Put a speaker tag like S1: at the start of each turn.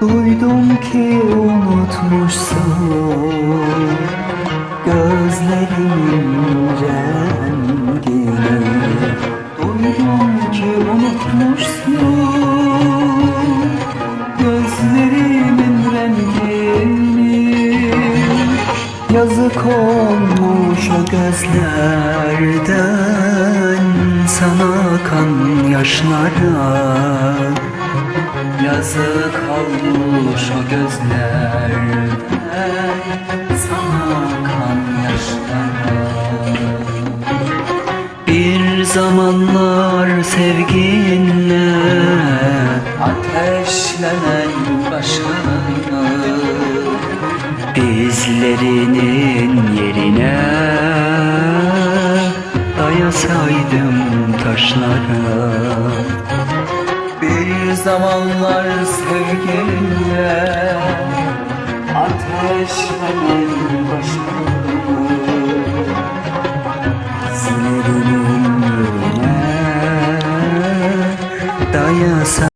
S1: Duydum ki unutmuşsun. Gözlerimin rengini. Duydum ki unutmuşsun. Gözlerimin rengini. Yazık olmuş o gözlerden. Sana kan yaşlara Yazık olmuş o gözlerden Sana kan yaşlara Bir zamanlar sevginle Ateşlenen başına Dizlerinin yerine Dayasaydım taşlara Bir zamanlar sevginle Ateşlenen başına Dizlerinin yerine Dayasaydım